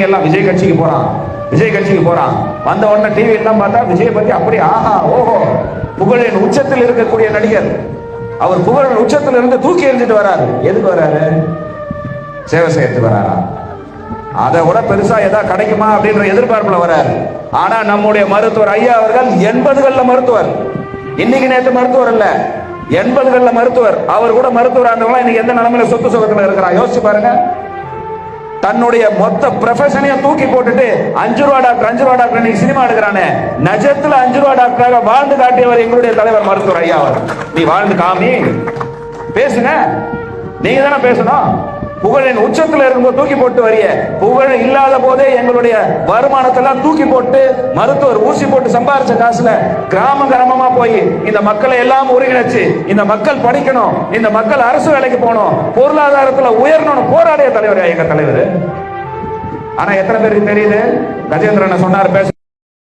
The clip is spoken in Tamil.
எல்லாம் விஜய் கட்சிக்கு போறான். விஜய் கட்சிக்கு போறான். வந்த உடனே டிவி எல்லாம் பார்த்தா விஜய் பத்தி அப்படி ஆஹா ஓஹோ புகழின் உச்சத்தில் இருக்கக்கூடிய நடிகர். அவர் புகழின் உச்சத்தில் இருந்து தூக்கி எறிஞ்சிட்டு வராரு. எதுக்கு வராரு? சேவை செய்யறதுக்கு வராரா? அதை விட பெருசா ஏதாவது கிடைக்குமா அப்படின்ற எதிர்பார்ப்புல வராரு. ஆனா நம்முடைய மருத்துவர் ஐயா அவர்கள் எண்பதுகள்ல மருத்துவர். இன்னைக்கு நேற்று மருத்துவர் இல்ல. எண்பதுகள்ல மருத்துவர். அவர் கூட மருத்துவர் ஆண்டவங்க இன்னைக்கு எந்த நிலைமையில சொத்து சுகத்துல இருக்கிறான் யோசிச்சு பாருங்க. தன்னுடைய மொத்த ப்ரொஃபஷனையும் தூக்கி போட்டுட்டு அஞ்சு ரூபா டாக்டர் அஞ்சு ரூபா டாக்டர் நீ சினிமா எடுக்கிறானே. நஜத்துல அஞ்சு ரூபா டாக்டராக வாழ்ந்து காட்டியவர் எங்களுடைய தலைவர் மருத்துவர் ஐயா அவர். நீ வாழ்ந்து காமி. பேசுங்க. நீங்க தானே பேசணும்? புகழின் உச்சத்துல இருக்கும்போது தூக்கி போட்டு வரிய. புகழ் இல்லாத போதே எங்களுடைய வருமானத்தெல்லாம் தூக்கி போட்டு மருத்துவர் ஊசி போட்டு சம்பாரிச்ச காசுல கிராம கிராமமா போய் இந்த மக்களை எல்லாம் ஒருங்கிணைச்சு இந்த மக்கள் படிக்கணும் இந்த மக்கள் அரசு வேலைக்கு போகணும் பொருளாதாரத்துல உயரணும்னு போராடிய தலைவர் எங்க தலைவர். ஆனா எத்தனை பேருக்கு தெரியுது? கஜேந்திரன் சொன்னார் பேச.